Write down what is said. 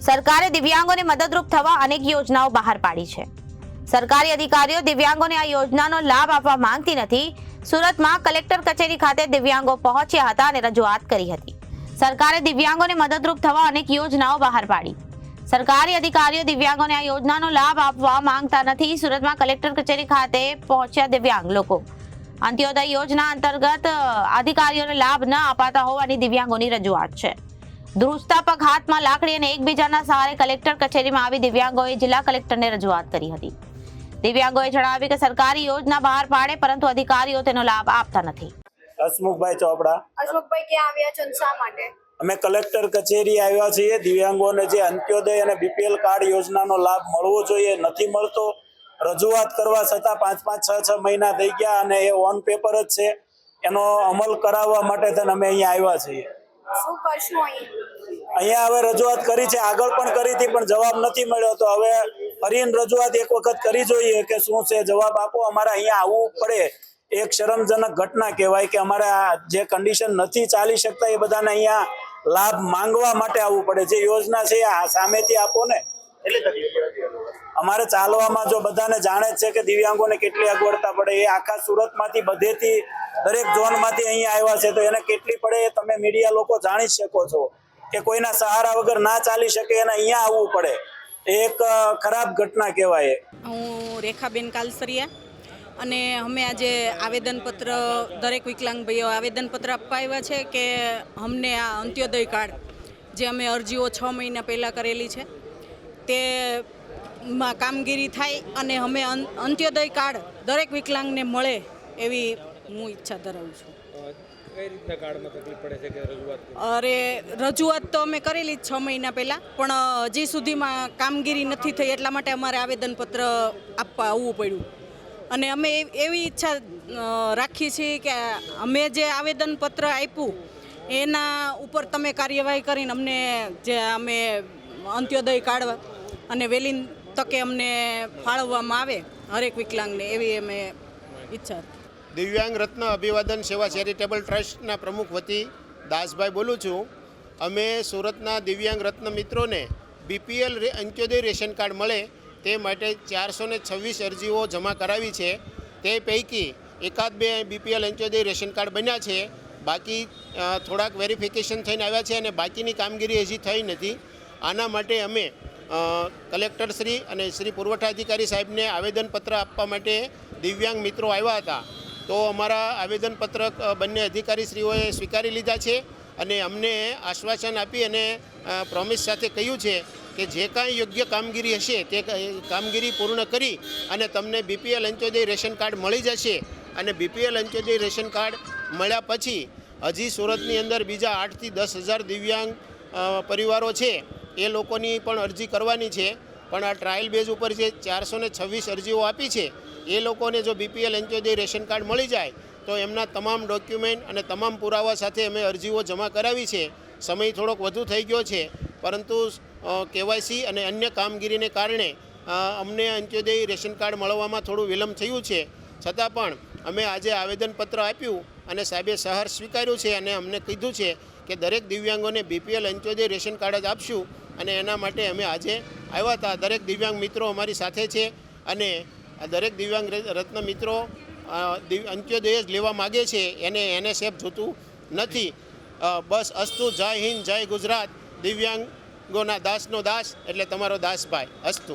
સરકારે દિવ્યાંગોને મદદરૂપ થવા અનેક યોજનાઓ બહાર પાડી છે. સરકારી અધિકારીઓ દિવ્યાંગોને આ યોજનાનો લાભ આપવા માંગતી નથી. સુરતમાં કલેક્ટર કચેરી ખાતે દિવ્યાંગો પહોંચ્યા હતા અને રજૂઆત કરી હતી. સરકારે દિવ્યાંગોને મદદરૂપ થવા અનેક યોજનાઓ બહાર પાડી. સરકારી અધિકારીઓ દિવ્યાંગોને આ યોજનાનો લાભ આપવા માંગતા નથી. સુરતમાં કલેક્ટર કચેરી ખાતે પહોંચ્યા દિવ્યાંગ લોકો. અંત્યોદય યોજના અંતર્ગત અધિકારીઓને લાભ ન અપાતા હોવાની દિવ્યાંગોની રજૂઆત છે. ધ્રુજતા પગ હાથમાં લાકડી અને એકબીજાના સહારે કલેક્ટર કચેરીમાં આવી દિવ્યાંગોએ જિલ્લા કલેક્ટરને રજૂઆત કરી હતી. દિવ્યાંગોએ જણાવ્યું કે સરકારી યોજના બહાર પાડે પરંતુ અધિકારીઓ તેનો લાભ આપતા નથી. હસમુખભાઈ ચોપડા. હસમુખભાઈ ક્યાં આવ્યા છો શા માટે? અમે કલેક્ટર કચેરી આવ્યા છીએ. દિવ્યાંગોને જે અંત્યોદય અને બીપીએલ કાર્ડ યોજનાનો લાભ મળવો જોઈએ નથી મળતો. રજૂઆત કરવા છતાં પાંચ પાંચ છ છ મહિના થઈ ગયા અને એ ઓન પેપર જ છે. એનો અમલ કરાવવા માટે થઈને અમે અહીંયા આવ્યા છીએ. શું કરશું અહીંયા અહીંયા હવે રજૂઆત કરી છે, આગળ પણ કરી હતી, પણ જવાબ નથી મળ્યો. તો હવે ફરીને રજૂઆત એક વખત કરી જોઈએ કે શું છે. જવાબ આપો, અમારે અહીંયા આવવું પડે. એક શરમજનક ઘટના કહેવાય કે અમારે આ જે કન્ડિશન નથી ચાલી શકતા, એ બધાને અહીંયા લાભ માંગવા માટે આવવું પડે. જે યોજના છે, આ સામેથી આપો ને. અમારે ચાલવામાં જો બધાને જાણે છે કે દિવ્યાંગોને કેટલી અગવડતા પડે, એ આખા સુરતમાંથી બધેથી દરેક ઝોનમાંથી અહીંયા આવ્યા છે, તો એને કેટલી પડે એ તમે મીડિયા લોકો જાણી શકો છો કે કોઈના સહારા વગર ના ચાલી શકે એને અહીંયા આવવું પડે એક ખરાબ ઘટના કહેવાય. હું રેખાબેન કાલસરિયા અને અમે આજે આવેદનપત્ર, દરેક વિકલાંગ ભાઈઓ આવેદનપત્ર આપવા આવ્યા છે કે અમને આ અંત્યોદય કાર્ડ, જે અમે અરજીઓ છ મહિના પહેલાં કરેલી છે તે માં કામગીરી થાય અને અમે અંત્યોદય કાર્ડ દરેક વિકલાંગને મળે એવી હું ઈચ્છા ધરાવું છું? અરે રજૂઆત તો અમે કરેલી જ છ મહિના પહેલાં પણ હજી સુધીમાં કામગીરી નથી થઈ એટલા માટે અમારે આવેદનપત્ર આપવા આવવું પડ્યું અને અમે એવ- એવી ઈચ્છા રાખી છીએ કે અમે જે આવેદનપત્ર આપ્યું એના ઉપર તમે કાર્યવાહી કરીને અમને જે અમે અંત્યોદય કાઢવા અને વહેલી તકે અમને ફાળવવામાં આવે હરેક વિકલાંગને એવી અમે ઈચ્છા. દિવ્યાંગ રત્ન અભિવાદન સેવા ચેરિટેબલ ટ્રસ્ટના પ્રમુખ વતી દાસભાઈ બોલું છું. અમે સુરતના દિવ્યાંગ રત્ન મિત્રોને બીપીએલ અંત્યોદય રેશન કાર્ડ મળે તે માટે ચારસો ને છવ્વીસ અરજીઓ જમા કરાવી છે. તે પૈકી એકાદ બે બીપીએલ અંત્યોદય રેશન કાર્ડ બન્યા છે. બાકી થોડાક વેરિફિકેશન થઈને આવ્યા છે અને બાકીની કામગીરી હજી થઈ નથી. આના માટે અમે કલેક્ટર શ્રી અને શ્રી પુરવઠા અધિકારી સાહેબને આવેદનપત્ર આપવા માટે દિવ્યાંગ મિત્રો આવ્યા હતા. તો અમારા આવેદનપત્ર બંને અધિકારીશ્રીઓએ સ્વીકારી લીધા છે અને અમને આશ્વાસન આપી અને પ્રોમિસ સાથે કહ્યું છે કે જે કાંઈ યોગ્ય કામગીરી હશે તે કામગીરી પૂર્ણ કરી અને તમને બીપીએલ અંત્યોદય રેશન કાર્ડ મળી જશે. અને બીપીએલ અંત્યોદય રેશન કાર્ડ મળ્યા પછી હજી સુરતની અંદર બીજા આઠથી દસ હજાર દિવ્યાંગ પરિવારો છે. એ લોકોની પણ અરજી કરવાની છે. પણ આ ટ્રાયલ બેઝ ઉપર જે ચારસો ને છવ્વીસ અરજીઓ આપી છે, એ લોકોને જો બીપીએલ અંત્યોદય રેશન કાર્ડ મળી જાય, તો એમના તમામ ડોક્યુમેન્ટ અને તમામ પુરાવા સાથે અમે અરજીઓ જમા કરાવી છે. સમય થોડોક વધુ થઈ ગયો છે, પરંતુ કેવાયસી અને અન્ય કામગીરીને કારણે અમને અંત્યોદય રેશન કાર્ડ મળવામાં થોડું વિલંબ થયું છે. છતાં પણ અમે આજે આવેદનપત્ર આપ્યું અને સાહેબે સહાર સ્વીકાર્યું છે અને અમને કીધું છે કે દરેક દિવ્યાંગોને બીપીએલ અંત્યોદય રેશન કાર્ડ જ આપશું. અને એના માટે અમે આજે આવ્યા હતા. દરેક દિવ્યાંગ મિત્રો અમારી સાથે છે અને દરેક દિવ્યાંગ રત્ન મિત્રો અંત્યોદય જ લેવા માગે છે. એને એનએસએફ જોતું નથી. બસ અસ્તુ, જય હિન્દ, જય ગુજરાત. દિવ્યાંગોના દાસનો દાસ એટલે તમારો દાસભાઈ. અસ્તુ.